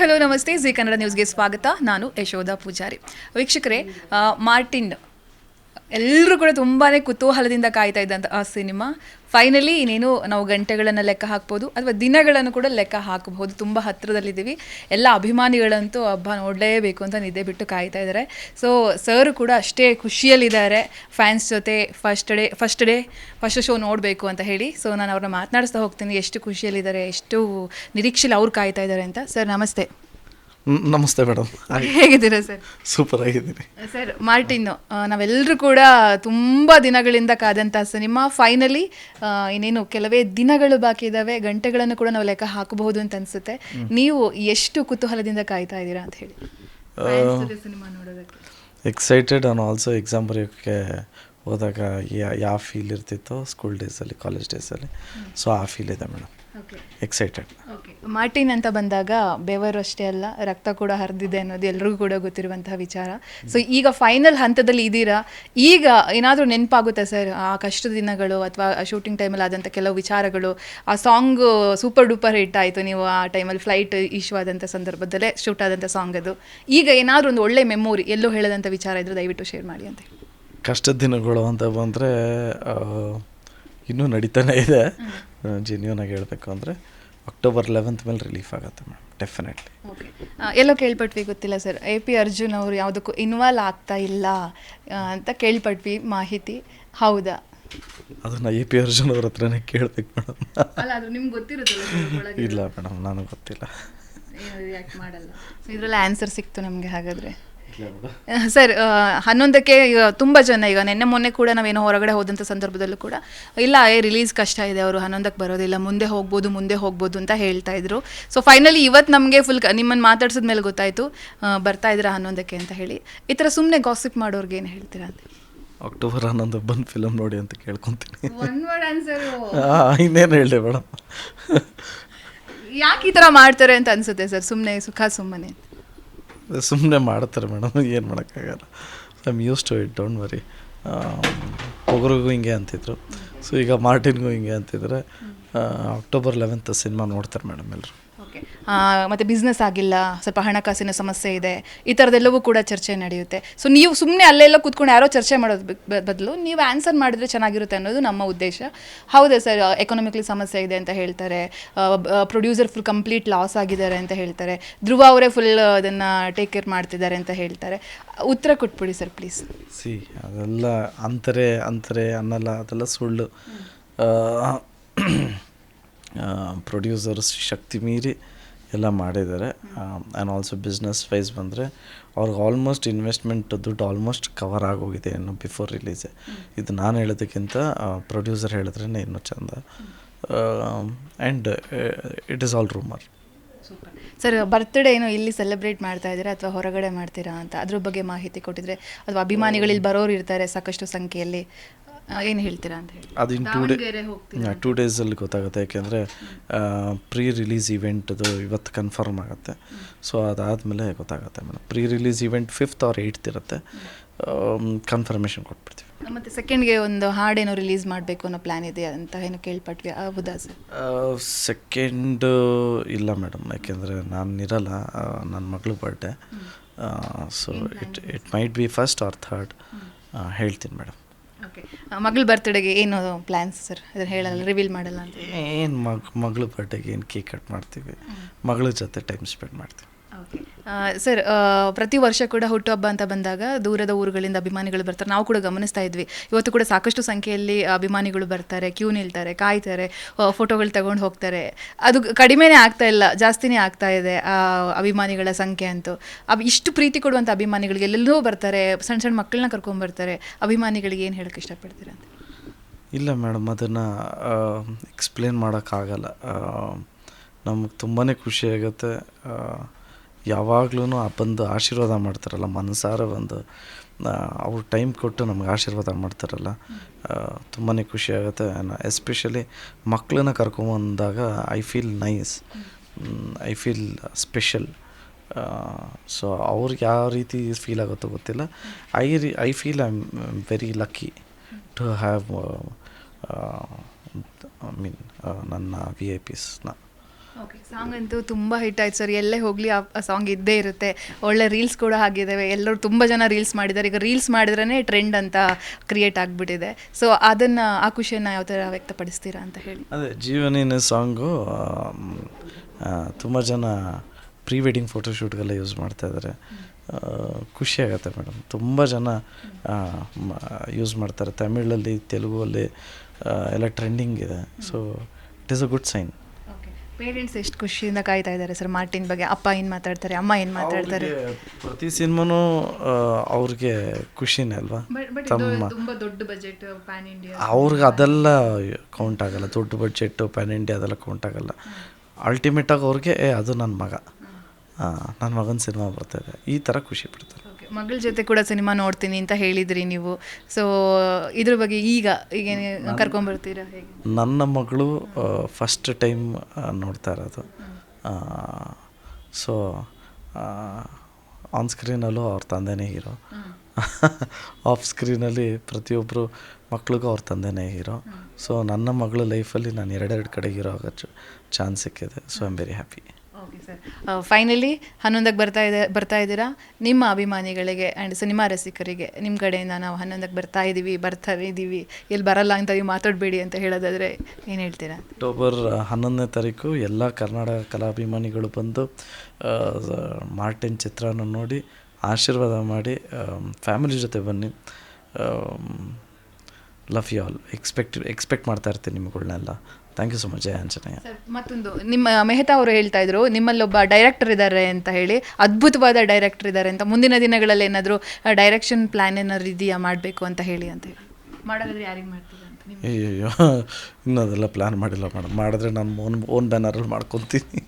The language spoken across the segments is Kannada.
ಹಲೋ ನಮಸ್ತೆ. ಜಿ ಕನ್ನಡ ನ್ಯೂಸ್ಗೆ ಸ್ವಾಗತ. ನಾನು ಯಶೋಧ ಪೂಜಾರಿ. ವೀಕ್ಷಕರೇ ಮಾರ್ಟಿನ್ ಎಲ್ಲರೂ ಕೂಡ ತುಂಬಾ ಕುತೂಹಲದಿಂದ ಕಾಯ್ತಾ ಇದ್ದಂಥ ಆ ಸಿನಿಮಾ. ಫೈನಲಿ ಇನ್ನೇನು ನಾವು ಗಂಟೆಗಳನ್ನು ಲೆಕ್ಕ ಹಾಕ್ಬೋದು ಅಥವಾ ದಿನಗಳನ್ನು ಕೂಡ ಲೆಕ್ಕ ಹಾಕಬಹುದು. ತುಂಬ ಹತ್ತಿರದಲ್ಲಿದ್ದೀವಿ. ಎಲ್ಲ ಅಭಿಮಾನಿಗಳಂತೂ ಹಬ್ಬ ನೋಡಲೇಬೇಕು ಅಂತ ನಿದ್ದೆ ಬಿಟ್ಟು ಕಾಯ್ತಾ ಇದ್ದಾರೆ. ಸೊ ಸರ್ ಕೂಡ ಅಷ್ಟೇ ಖುಷಿಯಲ್ಲಿದ್ದಾರೆ. ಫ್ಯಾನ್ಸ್ ಜೊತೆ first day first day first show ನೋಡಬೇಕು ಅಂತ ಹೇಳಿ. ಸೊ ನಾನು ಅವ್ರನ್ನ ಮಾತನಾಡಿಸ್ತಾ ಹೋಗ್ತೀನಿ. ಎಷ್ಟು ಖುಷಿಯಲ್ಲಿದ್ದಾರೆ, ಎಷ್ಟು ನಿರೀಕ್ಷೆಲಿ ಅವ್ರು ಕಾಯ್ತಾ ಇದ್ದಾರೆ ಅಂತ. ಸರ್ ನಮಸ್ತೆ. ನಮಸ್ತೆ ಮೇಡಮ್. ಹೇಗಿದ್ದೀರಾ ಸರ್? ಸೂಪರ್ ಆಗಿದ್ದೀನಿ. ಸರ್ ಮಾರ್ಟಿನ್ ನಾವೆಲ್ಲರೂ ಕೂಡ ತುಂಬ ದಿನಗಳಿಂದ ಕಾದಂಥ ಸಿನಿಮಾ. ಫೈನಲಿ ಇನ್ನೇನು ಕೆಲವೇ ದಿನಗಳು ಬಾಕಿ ಇದ್ದಾವೆ ಗಂಟೆಗಳನ್ನು ಕೂಡ ನಾವು ಲೆಕ್ಕ ಹಾಕಬಹುದು ಅಂತ ಅನ್ಸುತ್ತೆ. ನೀವು ಎಷ್ಟು ಕುತೂಹಲದಿಂದ ಕಾಯ್ತಾ ಇದ್ದೀರಾ ಅಂತ ಹೇಳಿ. ಸಿನಿಮಾ ನೋಡೋದಕ್ಕೆ. ಎಕ್ಸೈಟೆಡ್ ಆನ್ ಆಲ್ಸೋ ಎಕ್ಸಾಮ್ ಬರೆಯೋಕ್ಕೆ ಹೋದಾಗ ಯಾವ ಫೀಲ್ ಇರ್ತಿತ್ತೋ ಸ್ಕೂಲ್ ಡೇಸಲ್ಲಿ ಕಾಲೇಜ್ ಡೇಸಲ್ಲಿ ಸೊ ಆ ಫೀಲ್ ಇದೆ ಮೇಡಮ್. ಎಕ್ಸೈಟೆಡ್ ಓಕೆ ಮಾರ್ಟಿನ್ ಅಂತ ಬಂದಾಗ ಬೆವರು ಅಷ್ಟೇ ಅಲ್ಲ ರಕ್ತ ಕೂಡ ಹರಿದಿದೆ ಅನ್ನೋದು ಎಲ್ರಿಗೂ ಕೂಡ ಗೊತ್ತಿರುವಂತಹ ವಿಚಾರ. ಸೊ ಈಗ ಫೈನಲ್ ಹಂತದಲ್ಲಿ ಇದ್ದೀರಾ ಈಗ ಏನಾದರೂ ನೆನಪಾಗುತ್ತೆ ಸರ್ ಆ ಕಷ್ಟದ ದಿನಗಳು ಅಥವಾ ಶೂಟಿಂಗ್ ಟೈಮಲ್ಲಿ ಆದಂಥ ಕೆಲವು ವಿಚಾರಗಳು ಆ ಸಾಂಗ್ ಸೂಪರ್ ಡೂಪರ್ ಹಿಟ್ ಆಯಿತು ನೀವು ಆ ಟೈಮಲ್ಲಿ ಫ್ಲೈಟ್ ಇಶ್ಯೂ ಆದಂಥ ಸಂದರ್ಭದಲ್ಲೇ ಶೂಟ್ ಆದಂಥ ಸಾಂಗ್ ಅದು. ಈಗ ಏನಾದರೂ ಒಂದು ಒಳ್ಳೆ ಮೆಮೊರಿ ಎಲ್ಲೋ ಹೇಳದಂಥ ವಿಚಾರ ಇದ್ರೆ ದಯವಿಟ್ಟು ಶೇರ್ ಮಾಡಿ ಅಂತ ಕಷ್ಟದ ದಿನಗಳು ಅಂತ ಬಂದರೆ ಇನ್ನೂ ನಡೀತಾನೆ ಇದೆ. ಜೆನ್ಯೂನ್ ಆಗಿ ಹೇಳಬೇಕು ಅಂದರೆ ಅಕ್ಟೋಬರ್ ಲೆವೆಂತ್ ಮೇಲೆ ರಿಲೀಫ್ ಆಗುತ್ತೆ ಮೇಡಮ್ ಡೆಫಿನೆಟ್ಲಿ ಓಕೆ ಎಲ್ಲೋ ಕೇಳ್ಪಟ್ವಿ ಗೊತ್ತಿಲ್ಲ ಸರ್ ಎ ಪಿ ಅರ್ಜುನ್ ಅವರು ಯಾವುದಕ್ಕೂ ಇನ್ವಾಲ್ವ್ ಆಗ್ತಾ ಇಲ್ಲ ಅಂತ ಕೇಳ್ಪಟ್ವಿ ಮಾಹಿತಿ. ಹೌದಾ? ಅದನ್ನು ಎ ಪಿ ಅರ್ಜುನ್ ಅವ್ರ ಹತ್ರನೇ ಕೇಳಬೇಕು ಮೇಡಮ್ ಅಲ್ಲ ಅದು ನಿಮ್ಗೆ ಗೊತ್ತಿರುತ್ತಲ್ಲ ಇಲ್ಲ ಮೇಡಮ್ ನನಗೆ ಗೊತ್ತಿಲ್ಲ. ಮಾಡಲ್ಲ. ಇದರಲ್ಲಿ ಆನ್ಸರ್ ಸಿಕ್ತು ನಮಗೆ ಹಾಗಾದರೆ. ಸರ್ ಹನ್ನೊಂದಕ್ಕೆ ಈಗ ತುಂಬ ಜನ ಈಗ ನಿನ್ನೆ ಮೊನ್ನೆ ಕೂಡ ನಾವೇನೋ ಹೊರಗಡೆ ಹೋದಂಥ ಸಂದರ್ಭದಲ್ಲೂ ಕೂಡ ಇಲ್ಲ ಏ ರಿಲೀಸ್ ಕಷ್ಟ ಇದೆ ಅವರು ಹನ್ನೊಂದಕ್ಕೆ ಬರೋದಿಲ್ಲ ಮುಂದೆ ಹೋಗ್ಬೋದು ಮುಂದೆ ಹೋಗ್ಬೋದು ಅಂತ ಹೇಳ್ತಾ ಇದ್ರು. ಸೊ ಫೈನಲಿ ಇವತ್ತು ನಮಗೆ ಫುಲ್ ನಿಮ್ಮನ್ನು ಮಾತಾಡ್ಸಿದ ಮೇಲೆ ಗೊತ್ತಾಯಿತು. ಬರ್ತಾ ಇದ್ದೀರಾ ಹನ್ನೊಂದಕ್ಕೆ ಅಂತ ಹೇಳಿ. ಈ ಥರ ಸುಮ್ಮನೆ ಗಾಸಿಪ್ ಮಾಡೋರ್ಗೆ ಏನು ಹೇಳ್ತೀರಾ ಅಂತ ಅಕ್ಟೋಬರ್ ಹನ್ನೊಂದು ಬಂದು ಫಿಲಮ್ ನೋಡಿ ಅಂತ ಕೇಳ್ಕೊತೀನಿ. ಒನ್ ವರ್ಡ್ ಆನ್ಸರು ಇನ್ನೇನು ಹೇಳಿದೆ ಮೇಡಮ್? ಯಾಕೆ ಈ ಥರ ಮಾಡ್ತಾರೆ ಅಂತ ಅನ್ಸುತ್ತೆ ಸರ್ ಸುಮ್ಮನೆ ಸುಖ ಸುಮ್ಮನೆ ಸುಮ್ಮನೆ ಮಾಡ್ತಾರೆ ಮೇಡಮ್, ಏನು ಮಾಡೋಕ್ಕಾಗಲ್ಲ. I am use to it don't worry ಒಗ್ರಿಗೂ ಹಿಂಗೆ ಅಂತಿದ್ರು. ಸೊ ಈಗ ಮಾರ್ಟಿನ್ಗೂ ಹಿಂಗೆ ಅಂತಿದ್ರೆ ಅಕ್ಟೋಬರ್ ಲೆವೆಂತ್ ಸಿನಿಮಾ ನೋಡ್ತಾರೆ ಮೇಡಮ್ ಎಲ್ಲರೂ ಮತ್ತು ಬಿಸ್ನೆಸ್ ಆಗಿಲ್ಲ ಸ್ವಲ್ಪ ಹಣಕಾಸಿನ ಸಮಸ್ಯೆ ಇದೆ ಈ ಥರದ್ದೆಲ್ಲವೂ ಕೂಡ ಚರ್ಚೆ ನಡೆಯುತ್ತೆ. ಸೊ ನೀವು ಸುಮ್ಮನೆ ಅಲ್ಲೆಲ್ಲ ಕೂತ್ಕೊಂಡು ಯಾರೋ ಚರ್ಚೆ ಮಾಡೋದು ಬದಲು ನೀವು ಆನ್ಸರ್ ಮಾಡಿದ್ರೆ ಚೆನ್ನಾಗಿರುತ್ತೆ ಅನ್ನೋದು ನಮ್ಮ ಉದ್ದೇಶ. ಹೌದಾ ಸರ್ ಎಕನಾಮಿಕ್ಲಿ ಸಮಸ್ಯೆ ಇದೆ ಅಂತ ಹೇಳ್ತಾರೆ ಪ್ರೊಡ್ಯೂಸರ್ ಫುಲ್ ಕಂಪ್ಲೀಟ್ ಲಾಸ್ ಆಗಿದ್ದಾರೆ ಅಂತ ಹೇಳ್ತಾರೆ ಧ್ರುವ ಅವರೇ ಫುಲ್ ಅದನ್ನು ಟೇಕ್ ಕೇರ್ ಮಾಡ್ತಿದ್ದಾರೆ ಅಂತ ಹೇಳ್ತಾರೆ. ಉತ್ತರ ಕೊಟ್ಬಿಡಿ ಸರ್ ಪ್ಲೀಸ್ ಸಿ ಅದೆಲ್ಲ ಅಂತರೆ ಅಂತರೆ ಅನ್ನಲ್ಲ ಅದೆಲ್ಲ ಸುಳ್ಳು. ಪ್ರೊಡ್ಯೂಸರ್ಸ್ ಶಕ್ತಿ ಮೀರಿ ಎಲ್ಲ ಮಾಡಿದ್ದಾರೆ. ಆ್ಯಂಡ್ ಆಲ್ಸೋ ಬಿಸ್ನೆಸ್ ವೈಸ್ ಬಂದರೆ ಅವ್ರಿಗೆ ಆಲ್ಮೋಸ್ಟ್ ಇನ್ವೆಸ್ಟ್ಮೆಂಟ್ ದುಡ್ಡು ಆಲ್ಮೋಸ್ಟ್ ಕವರ್ ಆಗೋಗಿದೆ ಇನ್ನು ಬಿಫೋರ್ ರಿಲೀಸೆ ಇದು ನಾನು ಹೇಳೋದಕ್ಕಿಂತ ಪ್ರೊಡ್ಯೂಸರ್ ಹೇಳಿದ್ರೇ ಇನ್ನೂ ಚೆಂದ. And it is all rumour sir birthday ಏನೋ ಇಲ್ಲಿ ಸೆಲೆಬ್ರೇಟ್ ಮಾಡ್ತಾ ಇದ್ದೀರಾ ಅಥವಾ ಹೊರಗಡೆ ಮಾಡ್ತೀರಾ ಅಂತ? ಅದ್ರ ಬಗ್ಗೆ ಮಾಹಿತಿ ಕೊಟ್ಟಿದ್ರೆ ಅಥವಾ ಅಭಿಮಾನಿಗಳು ಇಲ್ಲಿ ಬರೋರು ಇರ್ತಾರೆ ಸಾಕಷ್ಟು ಸಂಖ್ಯೆಯಲ್ಲಿ. ಏನು ಹೇಳ್ತೀರಾ ಅಂತ ಹೇಳಿ. ಅದು ಇನ್ನು ಟೂ ಡೇ ಟೂ ಡೇಸಲ್ಲಿ ಗೊತ್ತಾಗುತ್ತೆ ಯಾಕೆಂದರೆ ಪ್ರೀ ರಿಲೀಸ್ ಇವೆಂಟ್ದು ಇವತ್ತು ಕನ್ಫರ್ಮ್ ಆಗುತ್ತೆ. ಸೊ ಅದಾದಮೇಲೆ ಗೊತ್ತಾಗುತ್ತೆ madam pre release event fifth or eight ಇರುತ್ತೆ ಕನ್ಫರ್ಮೇಷನ್ ಕೊಟ್ಬಿಡ್ತೀವಿ. ಮತ್ತೆ ಸೆಕೆಂಡ್ಗೆ ಒಂದು ಹಾಡೇನೋ ರಿಲೀಸ್ ಮಾಡಬೇಕು ಅನ್ನೋ ಪ್ಲ್ಯಾನ್ ಇದೆ ಅಂತ ಏನೋ ಕೇಳ್ಪಟ್ವಿ ಹೌದಾ ಸರ್? ಸೆಕೆಂಡ್ ಇಲ್ಲ ಮೇಡಮ್ ಯಾಕೆಂದರೆ ನಾನು ಇರಲ್ಲ ನನ್ನ ಮಗಳು birthday so it it might be first or third ಹೇಳ್ತೀನಿ ಮೇಡಮ್ ಓಕೆ ಮಗಳ ಬರ್ತ್ಡೇಗೆ ಏನು ಪ್ಲ್ಯಾನ್ಸ್ ಸರ್ ಅದನ್ನು ಹೇಳಲ್ಲ ರಿವೀಲ್ ಮಾಡಲ್ಲ ಅಂತ ಏನು ಮಗ್, ಮಗಳು ಬರ್ಡೇಗೆ ಏನು ಕೇಕ್ ಕಟ್ ಮಾಡ್ತೀವಿ? ಮಗಳ ಜೊತೆ ಟೈಮ್ ಸ್ಪೆಂಡ್ ಮಾಡ್ತೀವಿ. ಸರ್ ಪ್ರತಿ ವರ್ಷ ಕೂಡ ಹುಟ್ಟುಹಬ್ಬ ಅಂತ ಬಂದಾಗ ದೂರದ ಊರುಗಳಿಂದ ಅಭಿಮಾನಿಗಳು ಬರ್ತಾರೆ. ನಾವು ಕೂಡ ಗಮನಿಸ್ತಾ ಇದ್ವಿ. ಇವತ್ತು ಕೂಡ ಸಾಕಷ್ಟು ಸಂಖ್ಯೆಯಲ್ಲಿ ಅಭಿಮಾನಿಗಳು ಬರ್ತಾರೆ ಕ್ಯೂ ನಿಲ್ತಾರೆ, ಕಾಯ್ತಾರೆ ಫೋಟೋಗಳು ತಗೊಂಡು ಹೋಗ್ತಾರೆ. ಅದು ಕಡಿಮೆನೇ ಆಗ್ತಾ ಇಲ್ಲ, ಜಾಸ್ತಿನೇ ಆಗ್ತಾ ಇದೆ, ಆ, ಅಭಿಮಾನಿಗಳ ಸಂಖ್ಯೆ ಅಂತೂ. ಅವ್ ಇಷ್ಟು ಪ್ರೀತಿ ಕೊಡುವಂಥ ಅಭಿಮಾನಿಗಳಿಗೆ ಎಲ್ಲೆಲ್ಲೋ ಬರ್ತಾರೆ ಸಣ್ಣ ಸಣ್ಣ ಮಕ್ಕಳನ್ನ ಕರ್ಕೊಂಡ್ಬರ್ತಾರೆ ಅಭಿಮಾನಿಗಳಿಗೆ ಏನು ಹೇಳಕ್ಕೆ ಇಷ್ಟಪಡ್ತೀರಂತ ಇಲ್ಲ ಮೇಡಮ್, ಅದನ್ನು ಎಕ್ಸ್ಪ್ಲೇನ್ ಮಾಡೋಕ್ಕಾಗಲ್ಲ ನಮಗೆ ತುಂಬಾ ಖುಷಿಯಾಗುತ್ತೆ ಯಾವಾಗ್ಲೂ ಆ ಬಂದು ಆಶೀರ್ವಾದ ಮಾಡ್ತಾರಲ್ಲ, ಮನಸಾರ ಒಂದು ಅವ್ರು ಟೈಮ್ ಕೊಟ್ಟು ನಮ್ಗೆ ಆಶೀರ್ವಾದ ಮಾಡ್ತಾರಲ್ಲ ತುಂಬಾ ಖುಷಿ ಆಗುತ್ತೆ. ಎಸ್ಪೆಷಲಿ ಮಕ್ಕಳನ್ನ ಕರ್ಕೊಂಬಂದಾಗ I feel nice I feel special so ಅವ್ರಿಗೆ ಯಾವ ರೀತಿ ಫೀಲ್ ಆಗುತ್ತೋ ಗೊತ್ತಿಲ್ಲ. I re I feel I am very lucky to have I mean ನನ್ನ ವಿ ಐ ಪಿಸ್ನ ಓಕೆ ಸಾಂಗ್ ಅಂತೂ ತುಂಬ ಹಿಟ್ ಆಯ್ತು ಸರ್ ಎಲ್ಲೇ ಹೋಗಲಿ ಆ ಸಾಂಗ್ ಇದ್ದೇ ಇರುತ್ತೆ. ಒಳ್ಳೆ ರೀಲ್ಸ್ ಕೂಡ ಆಗಿದ್ದಾವೆ ಎಲ್ಲರೂ ತುಂಬ ಜನ ರೀಲ್ಸ್ ಮಾಡಿದ್ದಾರೆ. ಈಗ ರೀಲ್ಸ್ ಮಾಡಿದ್ರೇ ಟ್ರೆಂಡ್ ಅಂತ ಕ್ರಿಯೇಟ್ ಆಗಿಬಿಟ್ಟಿದೆ. ಸೊ ಅದನ್ನು ಆ ಖುಷಿಯನ್ನು ಯಾವ ಥರ ವ್ಯಕ್ತಪಡಿಸ್ತೀರಾ ಅಂತ ಹೇಳಿ. ಅದೇ, ಜೀವನಿನ ಸಾಂಗು ತುಂಬ ಜನ ಪ್ರೀ ವೆಡ್ಡಿಂಗ್ ಫೋಟೋಶೂಟ್ಗೆಲ್ಲ ಯೂಸ್ ಮಾಡ್ತಾ ಇದ್ದಾರೆ ಆಗುತ್ತೆ ಮೇಡಮ್ ತುಂಬ ಜನ ಯೂಸ್ ಮಾಡ್ತಾರೆ. ತಮಿಳಲ್ಲಿ ತೆಲುಗು ಅಲ್ಲಿ ಎಲ್ಲ ಟ್ರೆಂಡಿಂಗ್ ಇದೆ. So it is a good sign parents ಎಷ್ಟು ಖುಷಿಯಿಂದ ಕಾಯ್ತಾ ಇದ್ದಾರೆ ಸರ್? ಮಾರ್ಟಿನ್ ಬಗ್ಗೆ ಅಪ್ಪ ಏನು ಮಾತಾಡ್ತಾರೆ ಅಮ್ಮ ಏನು ಮಾತಾಡ್ತಾರೆ? ಪ್ರತಿ ಸಿನಿಮಾನು ಅವ್ರಿಗೆ ಖುಷಿನೇ ಅಲ್ವಾ? ತಮ್ಮ ತುಂಬ ದೊಡ್ಡ ಬಜೆಟ್ ಪ್ಯಾನ್ ಇಂಡಿಯಾ ಅವ್ರಿಗೆ ಅದೆಲ್ಲ ಕೌಂಟ್ ಆಗಲ್ಲ. ದೊಡ್ಡ ಬಜೆಟ್ ಪ್ಯಾನ್ ಇಂಡಿಯಾ ಅದೆಲ್ಲ ಕೌಂಟ್ ಆಗಲ್ಲ. ಅಲ್ಟಿಮೇಟಾಗಿ ಅವ್ರಿಗೆ ಏ ಅದು ನನ್ನ ಮಗ. ನನ್ನ ಮಗನ ಸಿನಿಮಾ ಬರ್ತಾಯಿದೆ ಈ ಥರ ಖುಷಿ ಪಡ್ತಾರೆ. ಮಗಳ ಜೊತೆ ಕೂಡ ಸಿನಿಮಾ ನೋಡ್ತೀನಿ ಅಂತ ಹೇಳಿದ್ರಿ ನೀವು. ಸೊ ಇದ್ರ ಬಗ್ಗೆ ಈಗ ಈಗ ಕರ್ಕೊಂಬರ್ತೀರಾ ಹೇಗೆ? ನನ್ನ ಮಗಳು ಫಸ್ಟ್ ಟೈಮ್ ನೋಡ್ತಾ ಇರೋದು. ಸೊ ಆನ್ ಸ್ಕ್ರೀನಲ್ಲೂ ಅವ್ರ ತಂದೆನೇ ಹೀರೋ ಆಫ್ ಸ್ಕ್ರೀನಲ್ಲಿ ಪ್ರತಿಯೊಬ್ಬರು ಮಕ್ಳಿಗೂ ಅವ್ರ ತಂದೆನೇ ಹೀರೋ ಸೊ ನನ್ನ ಮಗಳ ಲೈಫಲ್ಲಿ ನಾನು ಎರಡೆರಡು ಕಡೆ ಹೀರೋ ಆಗೋ ಚಾನ್ಸ್ ಸಿಕ್ಕಿದೆ. So I am very happy finally ಹನ್ನೊಂದಕ್ಕೆ ಬರ್ತಾ ಇದೆ, ಬರ್ತಾ ಇದ್ದೀರಾ? ನಿಮ್ಮ ಅಭಿಮಾನಿಗಳಿಗೆ ಆ್ಯಂಡ್ ಸಿನಿಮಾ ರಸಿಕರಿಗೆ ನಿಮ್ಮ ಕಡೆಯಿಂದ ನಾವು ಹನ್ನೊಂದಕ್ಕೆ ಬರ್ತಾ ಇದ್ದೀವಿ ಬರ್ತಾ ಇದ್ದೀವಿ ಇಲ್ಲಿ ಬರಲ್ಲ ಅಂತ ನೀವು ಮಾತಾಡಬೇಡಿ ಅಂತ ಹೇಳೋದಾದರೆ ಏನು ಹೇಳ್ತೀರಾ? ಅಕ್ಟೋಬರ್ ಹನ್ನೊಂದನೇ ತಾರೀಕು ಎಲ್ಲ ಕರ್ನಾಟಕ ಕಲಾಭಿಮಾನಿಗಳು ಬಂದು ಮಾರ್ಟಿನ್ ಚಿತ್ರನ ನೋಡಿ, ಆಶೀರ್ವಾದ ಮಾಡಿ ಫ್ಯಾಮಿಲಿ ಜೊತೆ ಬನ್ನಿ. Love you all. Expect expect ಮಾಡ್ತಾ ಇರ್ತೀನಿ ನಿಮ್ಗಳನ್ನೆಲ್ಲ thank you so much Anjaneya ಮತ್ತೊಂದು ನಿಮ್ಮ ಮೆಹತಾ ಅವರು ಹೇಳ್ತಾ ಇದ್ರು ನಿಮ್ಮಲ್ಲೊಬ್ಬ ಡೈರೆಕ್ಟರ್ ಇದ್ದಾರೆ ಅಂತ ಹೇಳಿ ಅದ್ಭುತವಾದ ಡೈರೆಕ್ಟರ್ ಇದ್ದಾರೆ ಅಂತ ಮುಂದಿನ ದಿನಗಳಲ್ಲಿ ಏನಾದರೂ ಡೈರೆಕ್ಷನ್ ಪ್ಲ್ಯಾನ್ ಏನಾದ್ರು ಇದೆಯಾ ಮಾಡಬೇಕು ಅಂತ ಹೇಳಿ ಅಂತ ಹೇಳಿ. ಮಾಡೋದಾದ್ರೆ ಯಾರಿಗೆ ಮಾಡ್ತೀರಾ ಅಂತ ನಿಮ್ಮ ಅಯ್ಯಯ್ಯೋ ಇನ್ನೂ ಅದೆಲ್ಲ ಪ್ಲ್ಯಾನ್ ಮಾಡಿಲ್ಲ ಮೇಡಮ್. ಮಾಡಿದ್ರೆ ನಾನು ಓನ್ ಓನ್ ಬ್ಯಾನರಲ್ಲಿ ಮಾಡ್ಕೊತೀನಿ.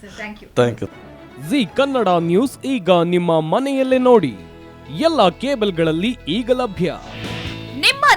Sir thank you thank you Zee Kannada news ಈಗ ನಿಮ್ಮ ಮನೆಯಲ್ಲೇ ನೋಡಿ. ಎಲ್ಲ ಕೇಬಲ್ಗಳಲ್ಲಿ ಈಗ ಲಭ್ಯ.